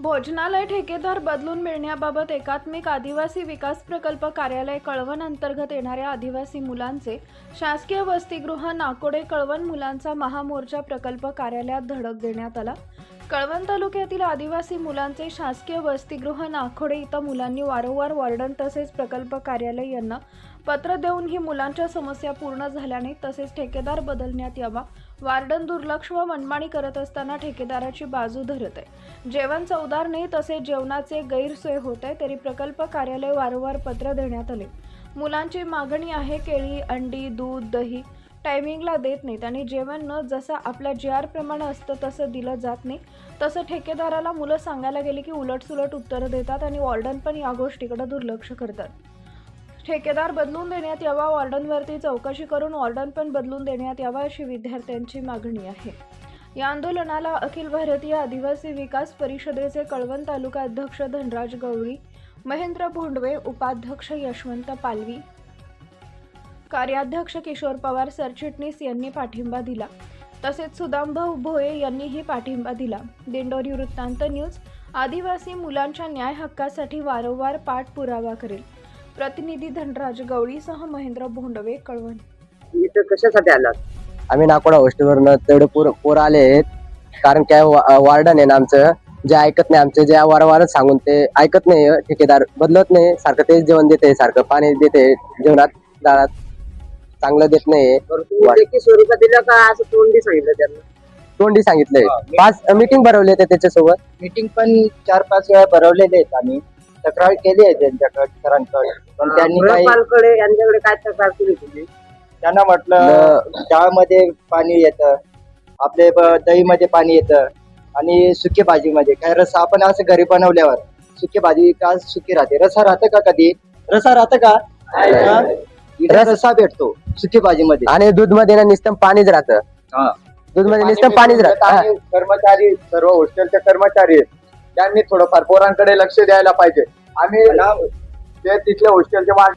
भोजनालय ठेकेदार बदलून मिळण्याबाबत एकात्मिक आदिवासी विकास प्रकल्प कार्यालय कळवण अंतर्गत येणाऱ्या आदिवासी मुलांचे शासकीय वसतिगृह नाकोडे कळवण मुलांचा महामोर्चा प्रकल्प कार्यालयात धडक देण्यात आला. कळवण तालुक्यातील आदिवासी मुलांचे शासकीय वसतिगृह नाखोडे इथं मुलांनी वारंवार वॉर्डन तसेच प्रकल्प कार्यालय यांना पत्र देऊन ही मुलांच्या समस्या पूर्ण झाल्याने तसेच ठेकेदार बदलण्यात यावा. वार्डन दुर्लक्ष व मनमाणी करत असताना ठेकेदाराची बाजू धरत आहे. जेवण चवदार नाही तसेच जेवणाचे गैरसोय होत आहे तरी प्रकल्प कार्यालय वारंवार पत्र देण्यात आले. मुलांची मागणी आहे केळी अंडी दूध दही टायमिंगला देत नाहीत आणि जेवण न जसं आपल्या जी आरप्रमाणे असतं तसं दिलं जात नाही. तसं ठेकेदाराला मुलं सांगायला गेली की उलटसुलट उत्तरं देतात आणि वॉर्डन पण या गोष्टीकडे दुर्लक्ष करतात. ठेकेदार बदलून देण्यात यावा वॉर्डनवरती चौकशी करून वॉर्डन पण बदलून देण्यात यावा अशी विद्यार्थ्यांची मागणी आहे. या आंदोलनाला अखिल भारतीय आदिवासी विकास परिषदेचे कळवण तालुका अध्यक्ष धनराज गवळी महेंद्र भोंडवे उपाध्यक्ष यशवंत पालवी कार्याध्यक्ष किशोर पवार सरचिटणीस यांनी पाठिंबा दिला. तसेच सुदामभाऊ भोये यांनीही पाठिंबा दिला. दिंडोरी वृत्तांत न्यूज आदिवासी मुलांच्या न्याय हक्कासाठी वारंवार पाठपुरावा करेल. प्रतिनिधी धनराज गवळीसह महेंद्र भोंडवे कळवण. इथं कशासाठी आलात? आम्ही नाकोडा हॉस्टेलवरनं तेवढे पोर पोर आले आहेत. कारण काय वार्डन आहे ना आमचं. जे ऐकत नाही आमचे जे वारंवारच सांगून ते ऐकत नाही. ठेकेदार बदलत नाही. सारखं तेच जेवण देते सारखं पाणी देते जेवणात दाळात चांगलं देत नाही स्वरूपात दिलं का असं तोंडी सांगितलं त्यांना? तोंडी सांगितलंय. पाच मीटिंग भरवले होते त्याच्यासोबत. मीटिंग पण चार पाच वेळा भरवलेले आहेत आम्ही तक्रार केली आहे त्यांच्याकडे सरांकडे. पण त्यांनी काही यांच्याकडे काय तक्रार केली तुम्ही? त्यांना म्हटलं डाळमध्ये पाणी येतं आपले ब- दहीमध्ये पाणी येतं आणि सुकी भाजीमध्ये. काय रसा आपण असं घरी बनवल्यावर सुकी भाजी का सुकी राहते? रसा राहतं का कधी? रसा राहतं का? हा? इथे रस- भेटतो सुकी भाजीमध्ये आणि दूधमध्ये ना नुसतं पाणीच राहतं. दूधमध्ये नुसतं पाणीच राहतं. हा. आणि कर्मचारी सर्व हॉस्टेलचे कर्मचारी आहेत. त्यांनी थोडंफार पोरांकडे लक्ष द्यायला पाहिजे. आम्ही ते तिथले हॉस्टेलचे वाट